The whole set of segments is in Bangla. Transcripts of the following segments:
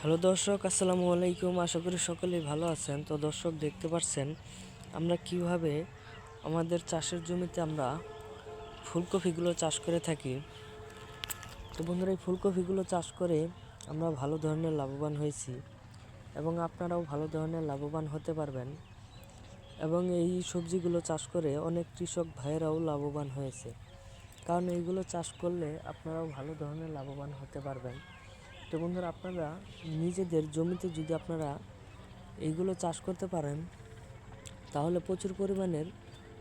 হ্যালো দর্শক, আসসালামু আলাইকুম। আশা করি সকলেই ভালো আছেন। তো দর্শক, দেখতে পাচ্ছেন, আমরা কীভাবে আমাদের চাষের জমিতে আমরা ফুলকপিগুলো চাষ করে থাকি? তো বন্ধুরা, এই ফুলকপিগুলো চাষ করে আমরা ভালো ধরনের লাভবান হয়েছি এবং আপনারাও ভালো ধরনের লাভবান হতে পারবেন। এবং এই সবজিগুলো চাষ করে অনেক কৃষক ভাইয়েরাও লাভবান হয়েছে। কারণ এইগুলো চাষ করলে আপনারাও ভালো ধরনের লাভবান হতে পারবেন। তো বন্ধুরা, আপনারা নিজেদের জমিতে যদি আপনারা এইগুলো চাষ করতে পারেন, তাহলে প্রচুর পরিমাণের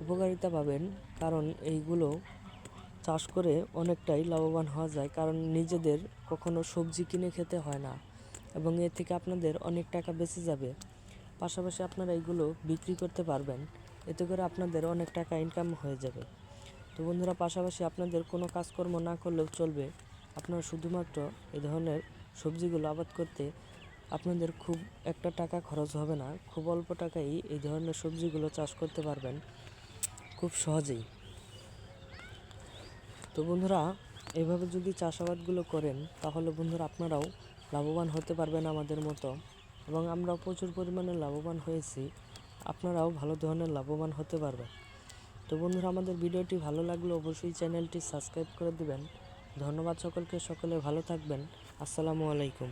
উপকারিতা পাবেন। কারণ এইগুলো চাষ করে অনেকটাই লাভবান হওয়া যায়, কারণ নিজেদের কখনো সবজি কিনে খেতে হয় না এবং এর থেকে আপনাদের অনেক টাকা বেঁচে যাবে। পাশাপাশি আপনারা এইগুলো বিক্রি করতে পারবেন, এতে করে আপনাদের অনেক টাকা ইনকাম হয়ে যাবে। তো বন্ধুরা, পাশাপাশি আপনাদের কোনো কাজকর্ম না করলেও চলবে। আপনারা শুধুমাত্র এই ধরনের সবজিগুলো আবাদ করতে আপনাদের খুব একটা টাকা খরচ হবে না, খুব অল্প টাকায় এই ধরনের সবজিগুলো চাষ করতে পারবেন খুব সহজেই। তো বন্ধুরা, এভাবে যদি চাষাবাদগুলো করেন, তাহলে বন্ধুরা আপনারাও লাভবান হতে পারবেন আমাদের মতো। এবং আমরাও প্রচুর পরিমাণে লাভবান হয়েছি, আপনারাও ভালো ধরনের লাভবান হতে পারবেন। তো বন্ধুরা, আমাদের ভিডিওটি ভালো লাগলে অবশ্যই চ্যানেলটি সাবস্ক্রাইব করে দিবেন। ধন্যবাদ সকলকে সকলে ভালো থাকবেন। আসসালামু আলাইকুম।